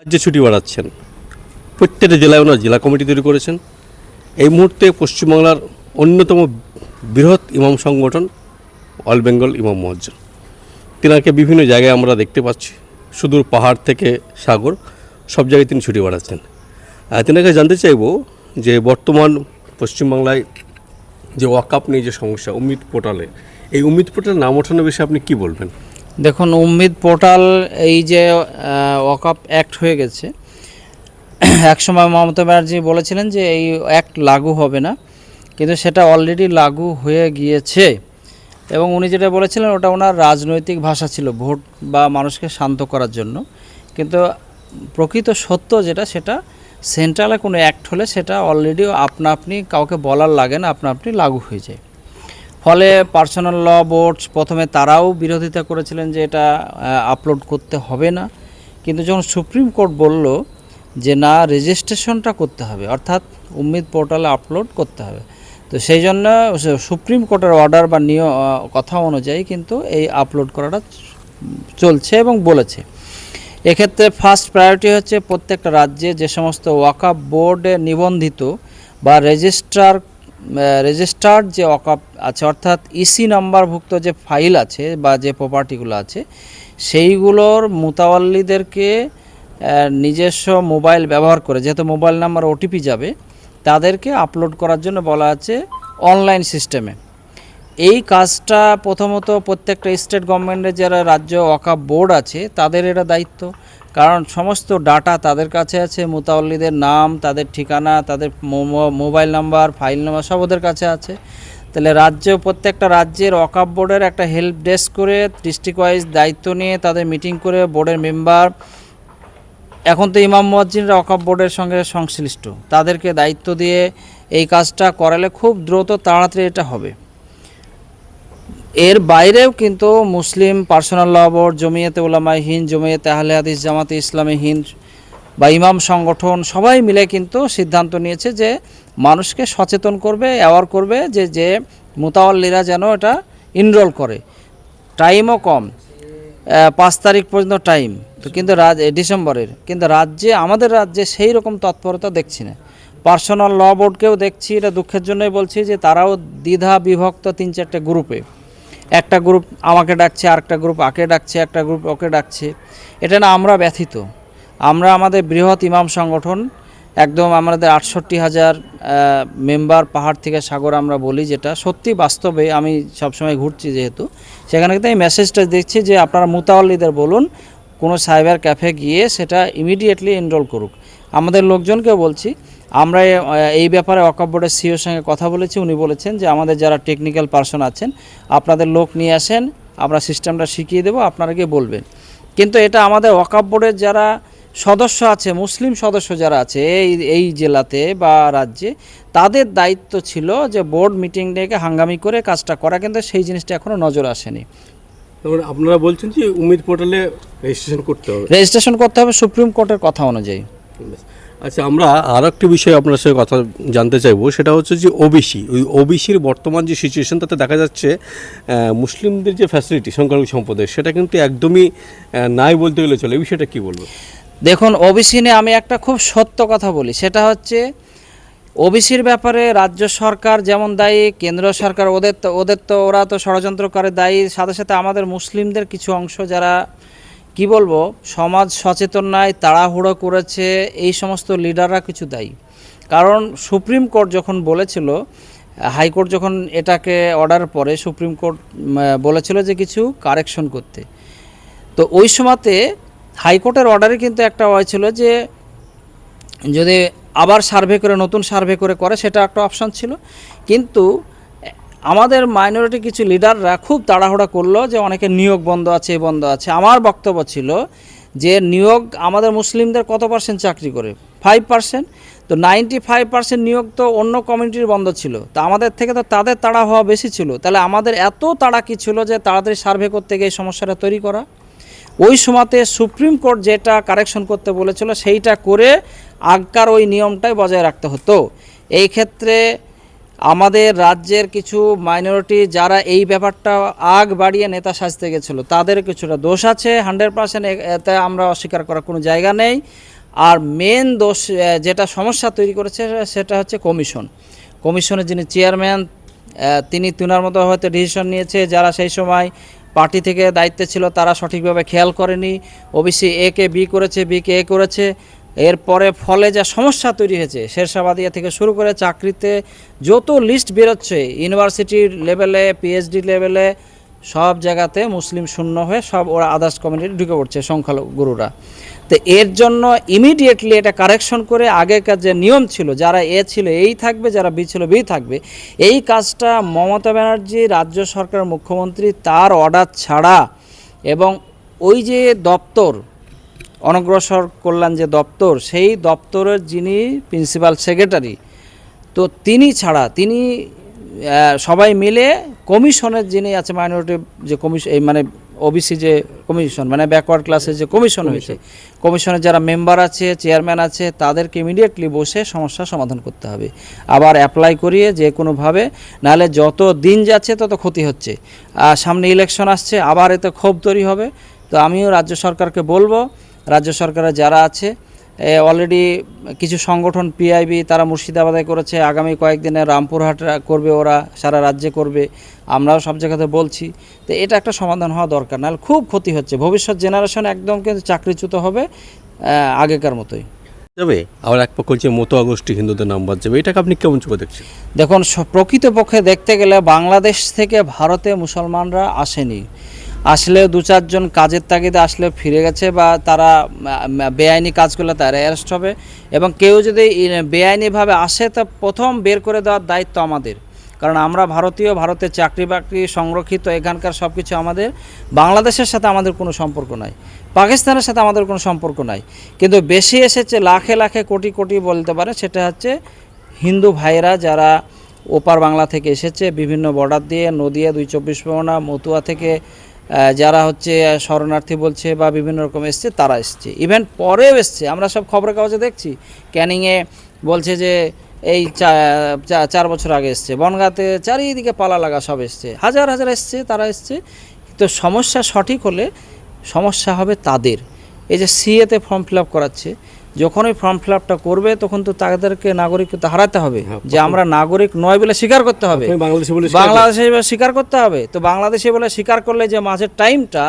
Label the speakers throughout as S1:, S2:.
S1: রাজ্যে ছুটি বাড়াচ্ছেন। প্রত্যেকটা জেলায় ওনার জেলা কমিটি তৈরি করেছেন। এই মুহূর্তে পশ্চিমবাংলার অন্যতম বৃহৎ ইমাম সংগঠন অল বেঙ্গল ইমাম মহজ্জন। তিনাকে বিভিন্ন জায়গায় আমরা দেখতে পাচ্ছি। সুদূর পাহাড় থেকে সাগর, সব জায়গায় তিনি ছুটি বাড়াচ্ছেন। তিনাকে জানতে চাইব যে বর্তমান পশ্চিমবাংলায় যে ওয়াকআপ নিয়ে যে সমস্যা উম্মিদ পোর্টালে, এই উম্মিদ পোর্টালের নাম ওঠানোর বিষয়ে আপনি কি বলবেন?
S2: দেখুন, উম্মিদ পোর্টাল এই যে ওয়াকআপ অ্যাক্ট হয়ে গেছে। একসময় মমতা ব্যানার্জি বলেছিলেন যে এই অ্যাক্ট লাগু হবে না, কিন্তু সেটা অলরেডি লাগু হয়ে গিয়েছে। এবং উনি যেটা বলেছিলেন, ওটা ওনার রাজনৈতিক ভাষা ছিল, ভোট বা মানুষকে শান্ত করার জন্য। কিন্তু প্রকৃত সত্য যেটা, সেটা সেন্ট্রালে কোনো অ্যাক্ট হলে সেটা অলরেডি আপনা আপনি, কাউকে বলার লাগে না, আপনা আপনি লাগু হয়ে যায়। ফলে পার্সোনাল ল বোর্ডস প্রথমে তারাও বিরোধিতা করেছিলেন যে এটা আপলোড করতে হবে না। কিন্তু যখন সুপ্রিম কোর্ট বলল যে না রেজিস্ট্রেশনটা করতে হবে, অর্থাৎ উম্মিদ পোর্টালে আপলোড করতে হবে, তো সেই জন্য সুপ্রিম কোর্টের অর্ডার বা নিয়ম কথা অনুযায়ী কিন্তু এই আপলোড করাটা চলছে এবং বলেছে। এক্ষেত্রে ফার্স্ট প্রায়োরিটি হচ্ছে প্রত্যেকটা রাজ্যে যে সমস্ত ওয়াকাপ বোর্ডে নিবন্ধিত বা রেজিস্ট্রার রেজিস্টার্ড যে অকাপ আছে, অর্থাৎ ইসি নাম্বারভুক্ত যে ফাইল আছে বা যে প্রপার্টিগুলো আছে, সেইগুলোর মুতাওয়াল্লিদেরকে নিজস্ব মোবাইল ব্যবহার করে, যেহেতু মোবাইল নাম্বার ওটিপি যাবে, তাদেরকে আপলোড করার জন্য বলা আছে অনলাইন সিস্টেমে এই কাজটা প্রথমত প্রত্যেকটা স্টেট গভর্নমেন্টের যারা রাজ্য ওয়াকাপ বোর্ড আছে, তাদের এটা দায়িত্ব। কারণ সমস্ত ডাটা তাদের কাছে আছে মুতাওয়াল্লিদের নাম, তাদের ঠিকানা, তাদের মোবাইল নাম্বার, ফাইল নাম্বার সব ওদের কাছে আছে। তাহলে রাজ্য, প্রত্যেকটা রাজ্যের ওয়াকাপ বোর্ডের একটা হেল্প ডেস্ক করে ডিস্ট্রিক্ট ওয়াইজ দায়িত্ব নিয়ে তাদের মিটিং করে বোর্ডের মেম্বার। এখন তো ইমাম মুয়াজ্জিনরা ওয়াকাপ বোর্ডের সঙ্গে সংশ্লিষ্ট। তাদেরকে দায়িত্ব দিয়ে এই কাজটা করালে খুব দ্রুত তাড়াতাড়ি এটা হবে। এর বাইরেও কিন্তু মুসলিম পার্সোনাল ল বোর্ড জমিয়তে উলামায় হিন্দ, জমিয়তে আহলে হাদিস, জামাতে ইসলামী হিন্দ বা ইমাম সংগঠন সবাই মিলে কিন্তু সিদ্ধান্ত নিয়েছে যে মানুষকে সচেতন করবে অ্যাওয়ার করবে যে যে মোতাওয়াল্লিরা যেন এটা ইনরোল করে। টাইমও কম। পাঁচ তারিখ পর্যন্ত টাইম তো কিন্তু রাজ ডিসেম্বরের। কিন্তু রাজ্যে, আমাদের রাজ্যে সেই রকম তৎপরতা দেখছি না। পার্সোনাল ল বোর্ডকেও দেখছি, এটা দুঃখের জন্যই বলছি যে তারাও দ্বিধা বিভক্ত তিন চারটে গ্রুপে একটা গ্রুপ আমাকে ডাকছে, আরেকটা গ্রুপ আকে ডাকছে, একটা গ্রুপ ওকে ডাকছে। এটা না আমরা ব্যথিত। আমরা আমাদের বৃহৎ ইমাম সংগঠন, একদম আমাদের আটষট্টি হাজার মেম্বার পাহাড় থেকে সাগর আমরা বলি, যেটা সত্যি বাস্তবে আমি সবসময় ঘুরছি যেহেতু। সেখানে কিন্তু এই মেসেজটা দেখছি যে আপনারা মুতাওয়াল্লিদের বলুন, কোনো সাইবার ক্যাফে গিয়ে সেটা ইমিডিয়েটলি এনরোল করুক। আমাদের লোকজনকেও বলছি আমরা এই ব্যাপারে অকাপ বোর্ডের সিওর সঙ্গে কথা বলেছি উনি বলেছেন যে আমাদের যারা টেকনিক্যাল পার্সন আছেন আপনাদের লোক নিয়ে আসেন আমরা সিস্টেমটা শিখিয়ে দেবো আপনারা গিয়ে বলবেন। কিন্তু এটা আমাদের ওয়াকাপ বোর্ডের যারা সদস্য আছে মুসলিম সদস্য যারা আছে এই এই জেলাতে বা রাজ্যে তাদের দায়িত্ব ছিল যে বোর্ড মিটিং ডেকে হাঙ্গামি করে কাজটা করা কিন্তু সেই জিনিসটা এখনও নজর আসেনি।
S1: আপনারা বলছেন যে উম্মিদ পোর্টালে রেজিস্ট্রেশন করতে হবে।
S2: রেজিস্ট্রেশন করতে হবে সুপ্রিম কোর্টের কথা অনুযায়ী।
S1: আচ্ছা আমরা আর একটি বিষয়ে আপনার সাথে কথা জানতে চাইব, সেটা হচ্ছে যে ওবিসি ওই ওবিসির বর্তমান যে সিচুয়েশন তাতে দেখা যাচ্ছে মুসলিমদের যে ফ্যাসিলিটি সংখ্যালঘু সম্প্রদায় সেটা কিন্তু একদমই নাই বলতে গেলে চলে। এই বিষয়টা কী বলব?
S2: দেখুন ওবিসি নিয়ে আমি একটা খুব সত্য কথা বলি। সেটা হচ্ছে ওবিসির ব্যাপারে রাজ্য সরকার যেমন দায়ী কেন্দ্র সরকার, ওদের তো ওদের তো ওরা তো ষড়যন্ত্র করে দায়ী। সাথে সাথে আমাদের মুসলিমদের কিছু অংশ যারা কি বলব, সমাজ সচেতন নয় তাড়াহুড়ো করেছে, এই সমস্ত লিডাররা কিছু দায়ী। কারণ সুপ্রিম কোর্ট যখন বলেছিল হাইকোর্ট যখন এটাকে অর্ডার পরে, সুপ্রিম কোর্ট বলেছিল যে কিছু কারেকশন করতে। তো ওই সময়তে হাইকোর্টের অর্ডারে কিন্তু একটা হয়েছিল যে, যদি আবার সার্ভে করে, নতুন সার্ভে করে করে, সেটা একটা অপশন ছিল। কিন্তু আমাদের মাইনরিটি কিছু লিডাররা খুব তাড়াহুড়া করল যে অনেকে নিয়োগ বন্ধ আছে বন্ধ আছে। আমার বক্তব্য ছিল যে নিয়োগ আমাদের মুসলিমদের কত পার্সেন্ট চাকরি করে? ফাইভ পার্সেন্ট তো নাইনটি ফাইভ পার্সেন্ট নিয়োগ তো অন্য কমিউনিটির বন্ধ ছিল। তো আমাদের থেকে তো তাদের তাড়া হওয়া বেশি ছিল। তাহলে আমাদের এত তাড়া কী ছিল যে তাড়াতাড়ি সার্ভে করতে গিয়ে এই সমস্যাটা তৈরি করা? ওই সময়তে সুপ্রিম কোর্ট যেটা কারেকশন করতে বলেছিল, সেইটা করে আগকার ওই নিয়মটাই বজায় রাখতে হতো। এই ক্ষেত্রে আমাদের রাজ্যের কিছু মাইনরিটি যারা এই ব্যাপারটা আগ বাড়িয়ে নেতা সাজতে গেছিল, তাদের কিছুটা দোষ আছে হান্ড্রেড পার্সেন্ট এতে আমরা অস্বীকার করার কোনো জায়গা নেই। আর মেন দোষ যেটা সমস্যা তৈরি করেছে, সেটা হচ্ছে কমিশন কমিশনের যিনি চেয়ারম্যান তিনি তুনার মতো হয়তো ডিসিশন নিয়েছে, যারা সেই সময় পার্টি থেকে দায়িত্বে ছিল, তারা সঠিকভাবে খেয়াল করেনি। ওবিসি এ কে বি করেছে বি কে এ করেছে। এরপরে ফলে যা সমস্যা তৈরি হয়েছে, শেরশাবাদিয়া থেকে শুরু করে চাকরিতে যত লিস্ট বেরোচ্ছে ইউনিভার্সিটির লেভেলে পিএইচডি লেভেলে সব জায়গাতে মুসলিম শূন্য হয়ে সব ওরা আদার্স কমিউনিটি ঢুকে পড়ছে সংখ্যালঘুরা। তো এর জন্য ইমিডিয়েটলি এটা কারেকশন করে আগেকার যে নিয়ম ছিল, যারা এ ছিল, এই থাকবে, যারা বি ছিল, বি থাকবে, এই কাজটা মমতা ব্যানার্জি, রাজ্য সরকার মুখ্যমন্ত্রী তার অর্ডার ছাড়া এবং ওই যে দপ্তর অনগ্রসর কল্যাণ যে দপ্তর সেই দপ্তরের যিনি প্রিন্সিপাল সেক্রেটারি তো তিনি ছাড়া তিনি সবাই মিলে কমিশনের যিনি আছে মাইনরিটি যে কমিশন এই মানে ওবিসি যে কমিশন মানে ব্যাকওয়ার্ড ক্লাসের যে কমিশন হয়েছে কমিশনের যারা মেম্বার আছে চেয়ারম্যান আছে তাদেরকে ইমিডিয়েটলি বসে সমস্যা সমাধান করতে হবে। আবার অ্যাপ্লাই করিয়ে যে কোনোভাবে নাহলে যত দিন যাচ্ছে তত ক্ষতি হচ্ছে। আর সামনে ইলেকশন আসছে আবার এতে ক্ষোভ তৈরি হবে। তো আমিও রাজ্য সরকারকে বলব রাজ্য সরকারের যারা আছে অলরেডি কিছু সংগঠন পিআইবি তারা মুর্শিদাবাদে করেছে আগামী কয়েকদিনে রামপুরহাট করবে ওরা সারা রাজ্যে করবে আমরাও সব জায়গাতে বলছি। তো এটা একটা সমাধান হওয়া দরকার নাহলে খুব ক্ষতি হচ্ছে। ভবিষ্যৎ জেনারেশন একদম কিন্তু চাকরিচ্যুত হবে আগেকার মতোই।
S1: যাবে আবার এক পক্ষ যে মতো হিন্দুদের নাম বাদ যাবে। এটাকে আপনি কেমন চোখে দেখছেন?
S2: দেখুন প্রকৃতপক্ষে দেখতে গেলে বাংলাদেশ থেকে ভারতে মুসলমানরা আসেনি। আসলে দু চারজন কাজের তাগিদে আসলে ফিরে গেছে বা তারা বেআইনি কাজ করলে তারা অ্যারেস্ট হবে এবং কেউ যদি বেআইনিভাবে আসে তা প্রথম বের করে দেওয়ার দায়িত্ব আমাদের। কারণ আমরা ভারতীয় ভারতের চাকরি বাকরি সংরক্ষিত এখানকার সব কিছু আমাদের, বাংলাদেশের সাথে আমাদের কোনো সম্পর্ক নাই, পাকিস্তানের সাথে আমাদের কোনো সম্পর্ক নাই। কিন্তু বেশি এসেছে লাখে লাখে কোটি কোটি বলতে পারে, সেটা হচ্ছে হিন্দু ভাইরা যারা ওপার বাংলা থেকে এসেছে, বিভিন্ন বর্ডার দিয়ে নদিয়া, দুই চব্বিশ পরগনা, মতুয়া থেকে যারা হচ্ছে শরণার্থী বলছে বা বিভিন্ন রকম এসছে, তারা এসছে। ইভেন পরেও এসছে। আমরা সব খবরের কাগজে দেখছি। ক্যানিংয়ে বলছে যে, এই চার বছর আগে এসছে। বনগাঁতে চারিদিকে পালা লাগা সব এসছে। হাজার হাজার এসছে, তারা এসছে। তো সমস্যা সঠিক হলে সমস্যা হবে তাদের। এই যে সিএতে ফর্ম ফিল আপ করাচ্ছে যখনই ফর্ম ফিল আপটা করবে তখন তো তাদেরকে নাগরিকত্ব হারাতে হবে। যে আমরা নাগরিক নয় বলে স্বীকার করতে হবে।
S1: প্রথমে বাংলাদেশি বলে
S2: বাংলাদেশে স্বীকার করতে হবে। তো বাংলাদেশে বলে স্বীকার করলে যে মাঝের টাইমটা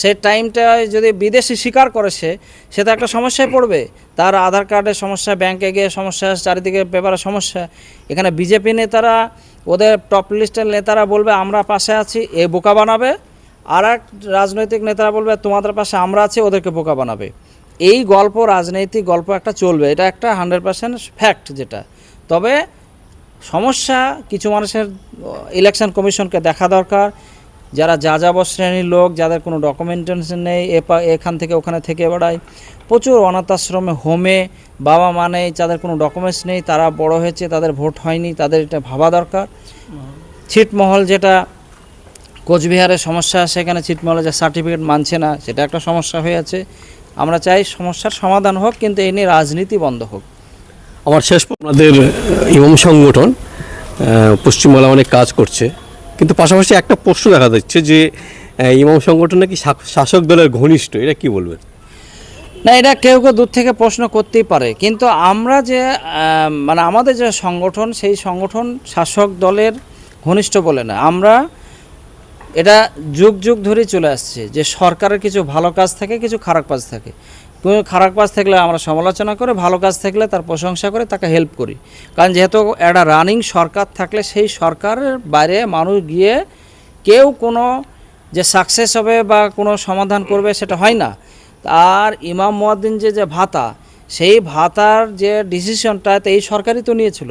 S2: সেই টাইমটা যদি বিদেশি স্বীকার করে সে সে তো একটা সমস্যায় পড়বে। তার আধার কার্ডের সমস্যা ব্যাংকে গিয়ে সমস্যা চারিদিকে পেপারের সমস্যা। এখানে বিজেপি নেতারা ওদের টপ লিস্টের নেতারা বলবে আমরা পাশে আছি এ বোকা বানাবে। আর এক রাজনৈতিক নেতারা বলবে তোমাদের পাশে আমরা আছি ওদেরকে বোকা বানাবে। এই গল্প রাজনৈতিক গল্প একটা চলবে, এটা একটা হান্ড্রেড পার্সেন্ট ফ্যাক্ট যেটা। তবে সমস্যা কিছু মানুষের ইলেকশন কমিশনকে দেখা দরকার। যারা যাযাব শ্রেণির লোক, যাদের কোনো ডকুমেন্টেশন নেই এখান থেকে ওখানে থেকে বেড়ায়। প্রচুর অনাথ আশ্রমে হোমে বাবা মা নেই, যাদের কোনো ডকুমেন্টস নেই, তারা বড় হয়েছে, তাদের ভোট হয়নি, তাদের এটা ভাবা দরকার। ছিটমহল যেটা কোচবিহারের সমস্যা, সেখানে ছিটমহলে যে সার্টিফিকেট মানছে না, সেটা একটা সমস্যা হয়ে আছে। আমরা চাই সমস্যার সমাধান হোক কিন্তু এই নিয়ে রাজনীতি বন্ধ হোক।
S1: আমার শেষ আপনাদের ইমাম সংগঠন পশ্চিমবাংলা অনেক কাজ করছে। কিন্তু পাশাপাশি একটা প্রশ্ন দেখা যাচ্ছে যে ইমাম সংগঠন নাকি শাসক দলের ঘনিষ্ঠ এটা কি বলবেন?
S2: না এটা কেউ কেউ দূর থেকে প্রশ্ন করতেই পারে। কিন্তু আমরা যে মানে আমাদের যে সংগঠন সেই সংগঠন শাসক দলের ঘনিষ্ঠ বলে না। আমরা এটা যুগ যুগ ধরেই চলে আসছে যে সরকারের কিছু ভালো কাজ থাকে, কিছু খারাপ কাজ থাকে। কোনো খারাপ কাজ থাকলে আমরা সমালোচনা করে, ভালো কাজ থাকলে তার প্রশংসা করে, তাকে হেল্প করি। কারণ যেহেতু একটা রানিং সরকার থাকলে সেই সরকারের বাইরে মানুষ গিয়ে কেউ কোনো যে সাকসেস হবে বা কোনো সমাধান করবে সেটা হয় না। আর ইমাম মুয়াদ্দিন যে যে ভাতা, সেই ভাতার যে ডিসিশনটা এই সরকারই তো নিয়েছিল।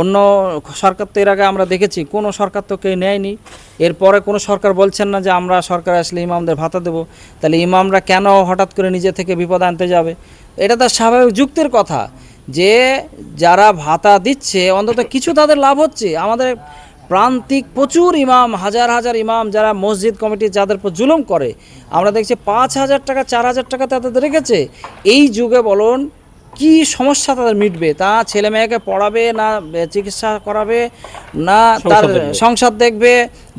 S2: অন্য সরকার তো এর আগে আমরা দেখেছি, কোনো সরকার তো কেউ নেয়নি। এরপরে কোনো সরকার বলছেন না যে আমরা সরকার আসলে ইমামদের ভাতা দেবো। তাহলে ইমামরা কেন হঠাৎ করে নিজে থেকে বিপদ আনতে যাবে? এটা তার স্বাভাবিক যুক্তির কথা। যে যারা ভাতা দিচ্ছে, অন্তত কিছু তাদের লাভ হচ্ছে। আমাদের প্রান্তিক প্রচুর ইমাম, হাজার হাজার ইমাম যারা মসজিদ কমিটি যাদের উপর জুলুম করে। আমরা দেখছি পাঁচ হাজার টাকা, চার হাজার টাকা তাদের রেখেছে। এই যুগে বলুন কি সমস্যা তাদের মিটবে? তা ছেলে মেয়েকে পড়াবে না চিকিৎসা করাবে না তার
S1: সংসার দেখবে।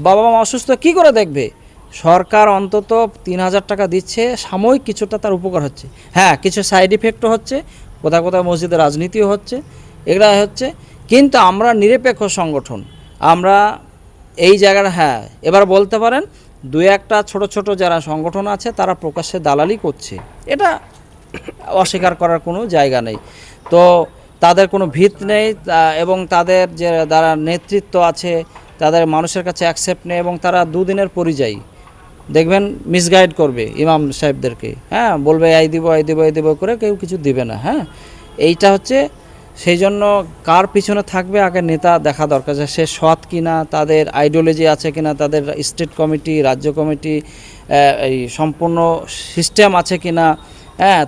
S2: বাবা মা অসুস্থ কি করে দেখবে? সরকার অন্তত তিন হাজার টাকা দিচ্ছে সাময়িক কিছুটা তার উপকার হচ্ছে। হ্যাঁ কিছু সাইড ইফেক্টও হচ্ছে কোথাও কোথাও মসজিদে রাজনীতিও হচ্ছে এগুলা হচ্ছে। কিন্তু আমরা নিরপেক্ষ সংগঠন আমরা এই জায়গাটা হ্যাঁ এবার বলতে পারেন দু একটা ছোট ছোট যারা সংগঠন আছে তারা প্রকাশ্যে দালালি করছে। এটা অস্বীকার করার কোনো জায়গা নেই। তো তাদের কোনো ভিত নেই এবং তাদের যে যারা নেতৃত্ব আছে, তাদের মানুষের কাছে অ্যাকসেপ্ট নেই এবং তারা দুদিনের পরিযায়ী। দেখবেন মিসগাইড করবে ইমাম সাহেবদেরকে। হ্যাঁ বলবে, এই দিব এই দিব এই দিব করে কেউ কিছু দিবে না। হ্যাঁ এইটা হচ্ছে সেই জন্য কার পিছনে থাকবে আগে নেতা দেখা দরকার যে সে সৎ কিনা, তাদের আইডিওলজি আছে কিনা, তাদের স্টেট কমিটি রাজ্য কমিটি এই সম্পূর্ণ সিস্টেম আছে কিনা। হ্যাঁ